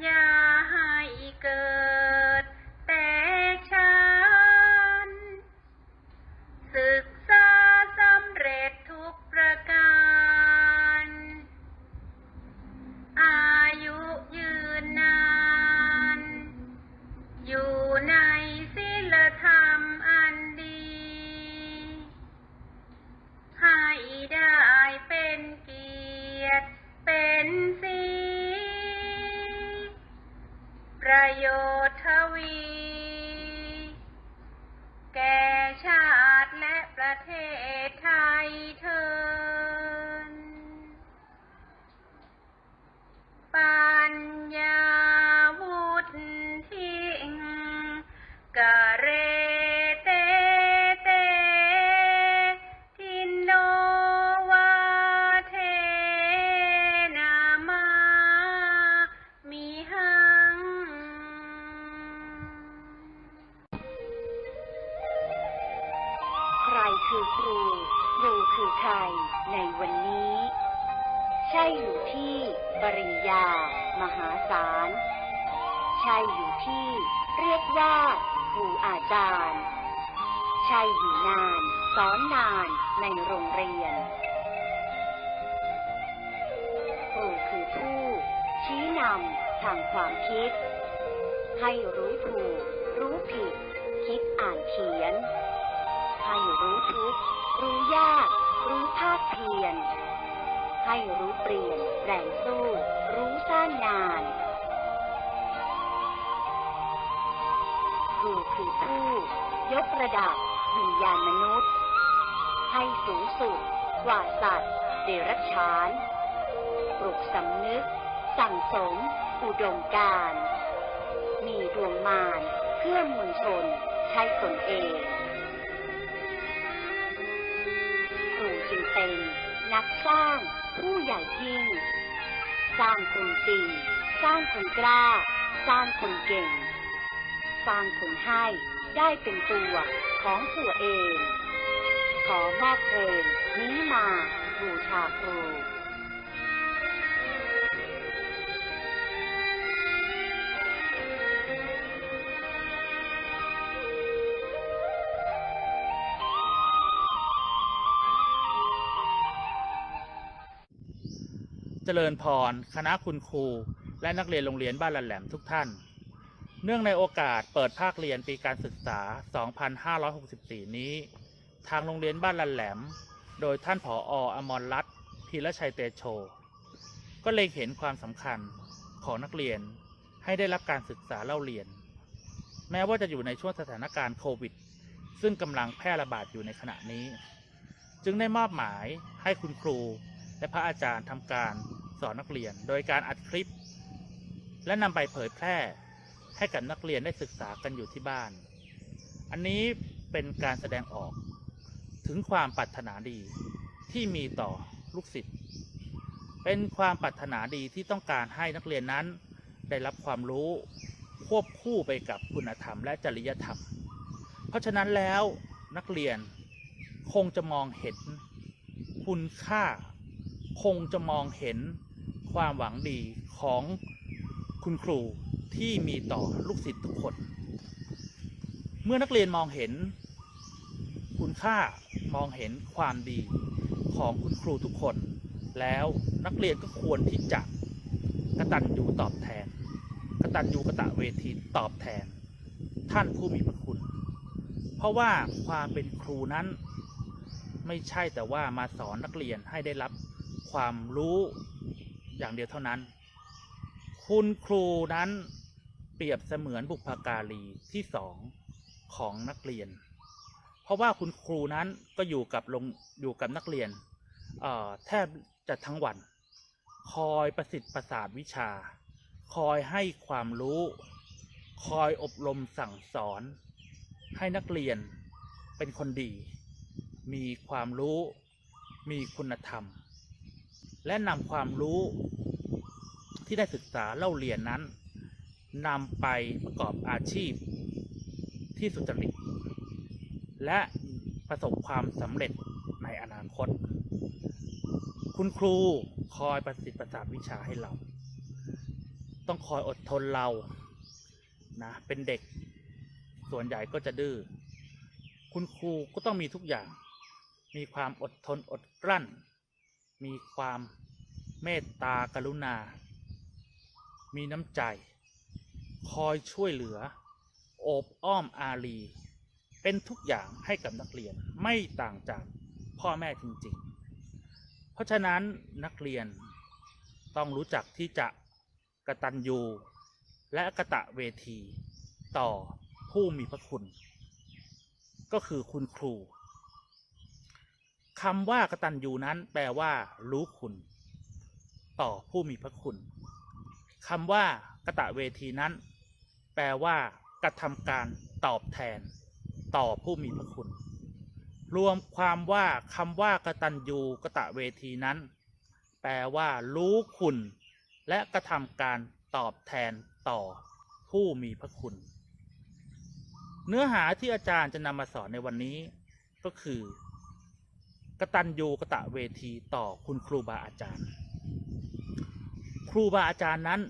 ya. ประโยชน์ทวี ปริญญามหาศาล ใช่อยู่ที่เรียกว่าครูอาจารย์ ใช่อยู่นาน สอนนานในโรงเรียน ครูคือผู้ ชี้นำทางความคิด ให้รู้ถูก รู้ผิด คิดอ่านเขียน ให้รู้ทุก รู้ยาก รู้ภาคเพียร ให้รู้เปลี่ยนแปลงสู้ รู้สร้างงานครูคือผู้ ยกระดับวิญญาณมนุษย์ ให้สูงสุดกว่าสัตว์ เดรัจฉาน ปลุกสำนึก สั่งสม อุดมการ มีดวงมารเพื่อมวลชนใช้ตนเองครูจึงเป็น นักสร้าง ผู้ใหญ่ยิ่ง สร้างคนจริง สร้างคนกล้า สร้างคนเก่ง สร้างคนให้ได้เป็นตัวของตัวเอง ขอมอบเพลงนี้มาบูชาครู เจริญพร คณะคุณครู และนักเรียนโรงเรียนบ้านละแหลมทุกท่าน เนื่องในโอกาสเปิดภาคเรียนปีการศึกษา 2564 นี้ ทางโรงเรียนบ้านละแหลม โดยท่านผออมรรัตน์พีรชัยเตโช ก็เล็งเห็นความสำคัญของนักเรียนให้ได้รับการศึกษาเล่าเรียน แม้ว่าจะอยู่ในช่วงสถานการณ์โควิด ซึ่งกำลังแพร่ระบาดอยู่ในขณะนี้ จึงได้มอบหมายให้คุณครูและพระอาจารย์ทำการ สอนนักเรียน โดยการอัดคลิป และนำไปเผยแพร่ให้กับนักเรียนได้ศึกษากันอยู่ที่บ้าน อันนี้เป็นการแสดงออกถึงความปรารถนาดีที่มีต่อลูกศิษย์ เป็นความปรารถนาดีที่ต้องการให้นักเรียนนั้นได้รับความรู้ควบคู่ไปกับคุณธรรมและจริยธรรม เพราะฉะนั้นแล้วนักเรียนคงจะมองเห็นคุณค่า คงจะมองเห็น ความหวังดีของคุณครูที่มีต่อลูกศิษย์ทุกคน เมื่อนักเรียนมองเห็น คุณค่ามองเห็นความดีของคุณครูทุกคน แล้วนักเรียนก็ควรที่จะกระตันยูตอบแทน กระตันยูกระตะเวทีตอบแทน ท่านผู้มีพระคุณ เพราะว่าความเป็นครูนั้น ไม่ใช่แต่ว่ามาสอนนักเรียนให้ได้รับความรู้ อย่างเดียวเท่านั้น คุณครูนั้นเปรียบเสมือนบุพการีที่สองของนักเรียน เพราะว่าคุณครูนั้นก็อยู่กับลงอยู่กับนักเรียนแทบจะทั้งวัน คอยประสิทธิ์ประสาทวิชา คอยให้ความรู้ คอยอบรมสั่งสอน ให้นักเรียนเป็นคนดี มีความรู้ มีคุณธรรม และนำความรู้ที่ได้ศึกษาเล่าเรียนนั้นนำไปประกอบอาชีพที่สุจริต และประสบความสำเร็จในอนาคต คุณครูคอยประสิทธิ์ประสาทวิชาให้เรา ต้องคอยอดทนเรานะเป็นเด็กส่วนใหญ่ก็จะดื้อคุณครูก็ต้องมีทุกอย่าง มีความอดทนอดกลั้น มีความเมตตากรุณา มีน้ำใจ คอยช่วยเหลือ โอบอ้อมอารี เป็นทุกอย่างให้กับนักเรียนไม่ต่างจากพ่อแม่จริง ๆ เพราะฉะนั้นนักเรียนต้องรู้จักที่จะกระตันยูและกระตะเวที ต่อผู้มีพระคุณ ก็คือคุณครู คำว่ากตัญญูนั้นแปลว่า รู้คุณ ต่อผู้มีพระคุณคำว่ากตะเวทีนั้น แปลว่ากระทำการตอบแทน ต่อผู้มีพระคุณ รวมความว่าคำว่ากตัญญูกตะเวทีนั้น แปลว่า รู้คุณ และกระทำการตอบแทนต่อผู้มีพระคุณ เนื้อหาที่อาจารย์จะนำมาสอนในวันนี้ก็คือ กตัญญูกะตะเวทีต่อคุณครูบาอาจารย์ ครูบาอาจารย์นั้น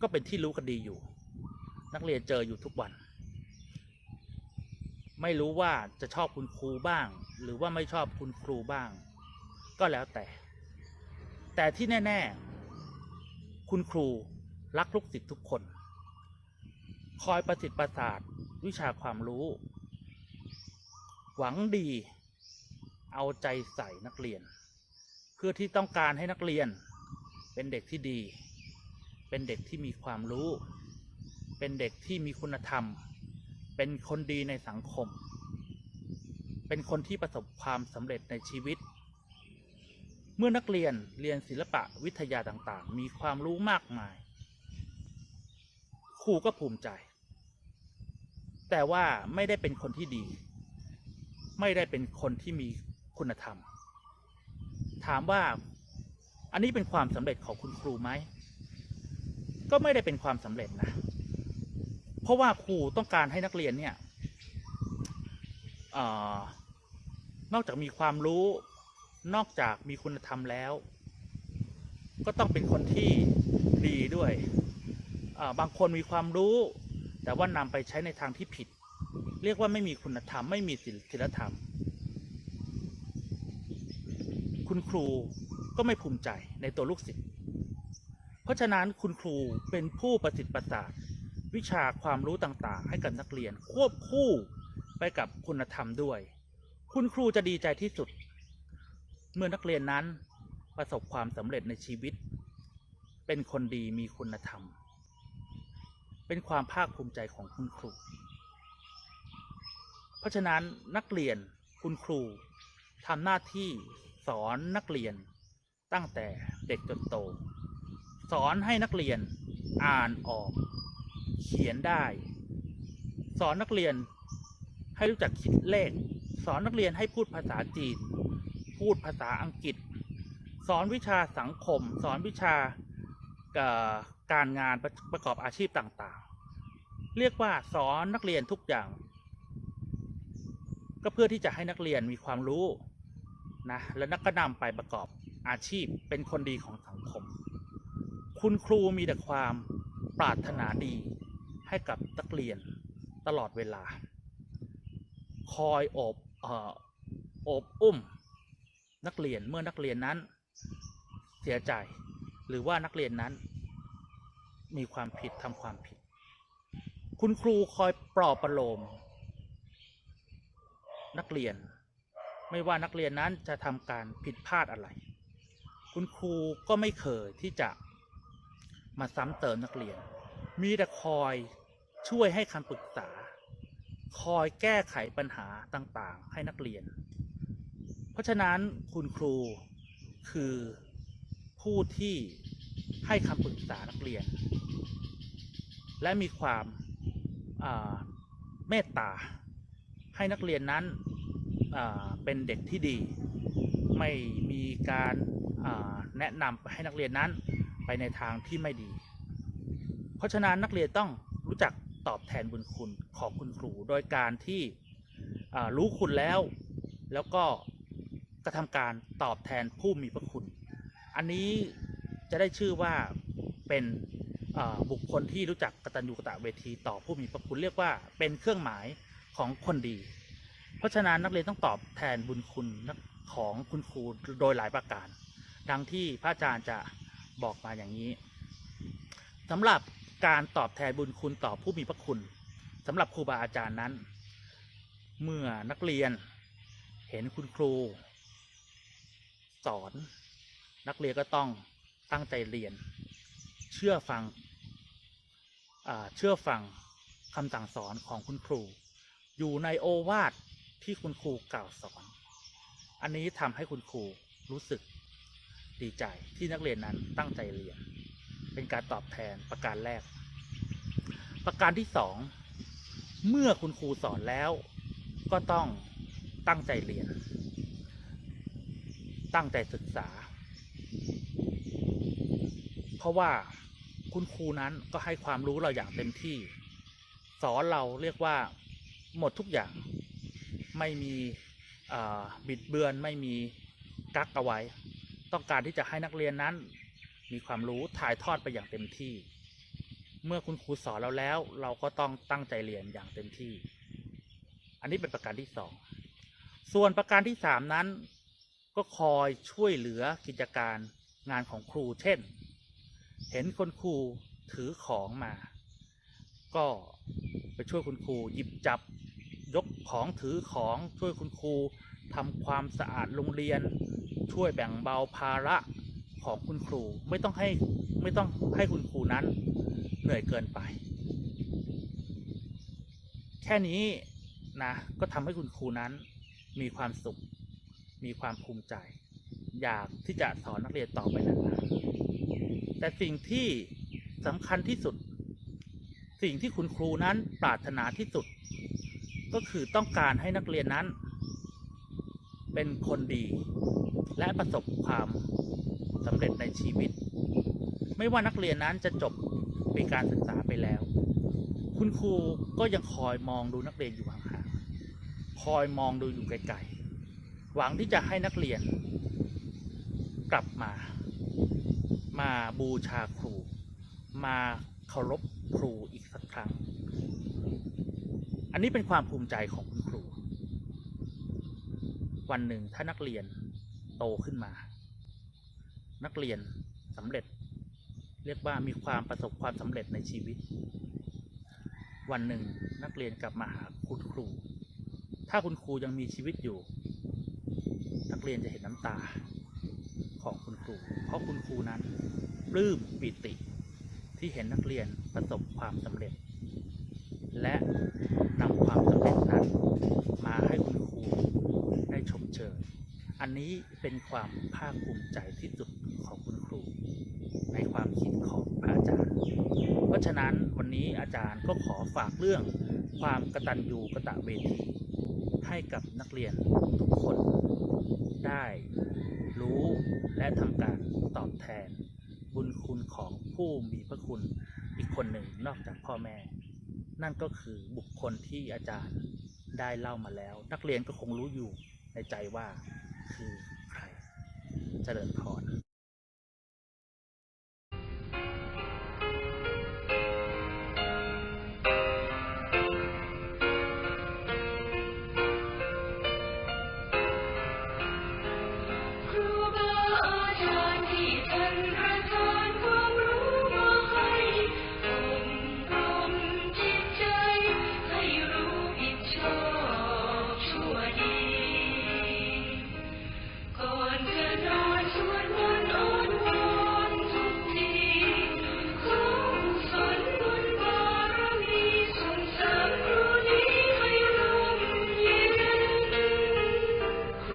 ก็เป็นที่รู้กันดีอยู่ นักเรียนเจออยู่ทุกวัน ไม่รู้ว่าจะชอบคุณครูบ้าง หรือว่าไม่ชอบคุณครูบ้าง ก็แล้วแต่ แต่ที่แน่ ๆ คุณครูรักลูกศิษย์ทุกคน คอยประสิทธิ์ประสาทวิชาความรู้ หวังดี เอาใจใส่นักเรียน เพื่อที่ต้องการให้นักเรียน เป็นเด็กที่ดี เป็นเด็กที่มีความรู้ เป็นเด็กที่มีคุณธรรม เป็นคนดีในสังคม เป็นคนที่ประสบความสำเร็จในชีวิต เมื่อนักเรียนเรียนศิลปะวิทยาต่างๆ มีความรู้มากมายครูก็ภูมิใจ แต่ว่าไม่ได้เป็นคนที่ดี ไม่ได้เป็นคนที่มี คุณธรรม ถามว่าอันนี้เป็นความสำเร็จของคุณครูไหม ก็ไม่ได้เป็นความสำเร็จนะ เพราะว่าครูต้องการให้นักเรียนเนี่ยอนอกจากมีความรู้ นอกจากมีคุณธรรมแล้ว ก็ต้องเป็นคนที่ดีด้วย บางคนมีความรู้ แต่ว่านำไปใช้ในทางที่ผิด เรียกว่าไม่มีคุณธรรม ไม่มีศีลธรรม คุณครูก็ไม่ภูมิใจในตัวลูกศิษย์ เพราะฉะนั้นคุณครูเป็นผู้ประสิทธิ์ประสาทวิชาความรู้ต่างๆ ให้กับนักเรียนควบคู่ไปกับคุณธรรมด้วย คุณครูจะดีใจที่สุด เมื่อนักเรียนนั้นประสบความสำเร็จในชีวิต เป็นคนดีมีคุณธรรม เป็นความภาคภูมิใจของคุณครู เพราะฉะนั้นนักเรียนคุณครูทำหน้าที่ สอนนักเรียนตั้งแต่เด็กจนโต สอนให้นักเรียนอ่านออก เขียนได้ สอนนักเรียนให้รู้จักคิดเลข สอนนักเรียนให้พูดภาษาจีน พูดภาษาอังกฤษ สอนวิชาสังคม สอนวิชาการงานปรประกอบอาชีพต่างๆ เรียกว่าสอนนักเรียนทุกอย่าง ก็เพื่อที่จะให้นักเรียนมีความรู้ นะและนักก็นำไปประกอบอาชีพเป็นคนดีของสังคม คุณครูมีแต่ความปรารถนาดีให้กับนักเรียนตลอดเวลา คอยอบเอ่ออบอุ้มนักเรียนเมื่อนักเรียนนั้นเสียใจหรือว่านักเรียนนั้น มีความผิดทำความผิด คุณครูคอยปลอบประโลม นักเรียน ไม่ว่านักเรียนนั้นจะทำการผิดพลาดอะไร คุณครูก็ไม่เคยที่จะมาซ้ำเติมนักเรียน มีแต่คอยช่วยให้คำปรึกษา คอยแก้ไขปัญหาต่างๆ ให้นักเรียน เพราะฉะนั้นคุณครูคือผู้ที่ให้คำปรึกษานักเรียน และมีความาเมตตาให้นักเรียนนั้น เป็นเด็กที่ดี ไม่มีการแนะนำให้นักเรียนนั้นไปในทางที่ไม่ดี เพราะฉะนั้นนักเรียนต้องรู้จักตอบแทนบุญคุณของคุณครู โดยการที่รู้คุณแล้ว แล้วก็กระทำการตอบแทนผู้มีพระคุณ อันนี้จะได้ชื่อว่าเป็นบุคคลที่รู้จักกตัญญูกตเวทีต่อผู้มีพระคุณเรียกว่าเป็นเครื่องหมายของคนดี เพราะฉะนั้นนักเรียนต้องตอบแทนบุญคุณของคุณครูโดยหลายประการ ดังที่พระอาจารย์จะบอกมาอย่างนี้สำหรับการตอบแทนบุญคุณต่อผู้มีพระคุณสำหรับครูบาอาจารย์นั้น เมื่อนักเรียนเห็นคุณครู สอน นักเรียนก็ต้องตั้งใจเรียน เชื่อฟังเชื่อฟังคำสั่งสอนของคุณครู อยู่ในโอวาท ที่คุณครูกล่าวสอน อันนี้ทำให้คุณครูรู้สึกดีใจที่นักเรียนนั้นตั้งใจเรียน เป็นการตอบแทนประการแรก ประการที่สองเมื่อคุณครูสอนแล้ว ก็ต้องตั้งใจเรียน ตั้งใจศึกษา เพราะว่าคุณครูนั้นก็ให้ความรู้เราอย่างเต็มที่ สอนเราเรียกว่าหมดทุกอย่าง ไม่มีบิดเบือนไม่มีกักเอาไว้ ต้องการที่จะให้นักเรียนนั้น มีความรู้ถ่ายทอดไปอย่างเต็มที่ เมื่อคุณครูสอนเราแล้ว เราก็ต้องตั้งใจเรียนอย่างเต็มที่ อันนี้เป็นประการที่สองส่วนประการที่สามนั้น ก็คอยช่วยเหลือกิจการงานของครู เช่น เห็นคนครูถือของมา ก็ไปช่วยคุณครูหยิบจับ ยกของถือของช่วยคุณครูทำความสะอาดโรงเรียน ช่วยแบ่งเบาภาระของคุณครูไม่ต้องให้ไม่ต้องให้คุณครูนั้นเหนื่อยเกินไป แค่นี้นะก็ทำให้คุณครูนั้นมีความสุข มีความภูมิใจ อยากที่จะสอนนักเรียนต่อไปนานๆแต่สิ่งที่สำคัญที่สุด สิ่งที่คุณครูนั้นปรารถนาที่สุด ก็คือต้องการให้นักเรียนนั้น เป็นคนดี และประสบความสำเร็จในชีวิต ไม่ว่านักเรียนนั้นจะจบปีการศึกษาไปแล้ว คุณครูก็ยังคอยมองดูนักเรียนอยู่ห่างๆคอยมองดูอยู่ไกลๆหวังที่จะให้นักเรียน กลับมา มาบูชาครู มาเคารพครูอีกสักครั้ง อันนี้เป็นความภูมิใจของคุณครู วันหนึ่งถ้านักเรียนโตขึ้นมา นักเรียนสำเร็จ เรียกว่ามีความประสบความสำเร็จในชีวิต วันหนึ่งนักเรียนกลับมาหาคุณครู ถ้าคุณครูยังมีชีวิตอยู่ นักเรียนจะเห็นน้ำตาของคุณครู เพราะคุณครูนั้นปลื้มปิติที่เห็นนักเรียนประสบความสำเร็จ และนำความสำเร็จนั้นมาให้คุณครูได้ชมเชยอันนี้เป็นความภาคภูมิใจที่สุดของคุณครู ในความคิดของพระอาจารย์ เพราะฉะนั้นวันนี้อาจารย์ก็ขอฝากเรื่องความกระตัญญูกระตะเวที ให้กับนักเรียนทุกคนได้รู้และทำการตอบแทน บุญคุณของผู้มีพระคุณอีกคนหนึ่งนอกจากพ่อแม่ นั่นก็คือบุคคลที่อาจารย์ได้เล่ามาแล้ว นักเรียนก็คงรู้อยู่ในใจว่าคือใครเจริญพร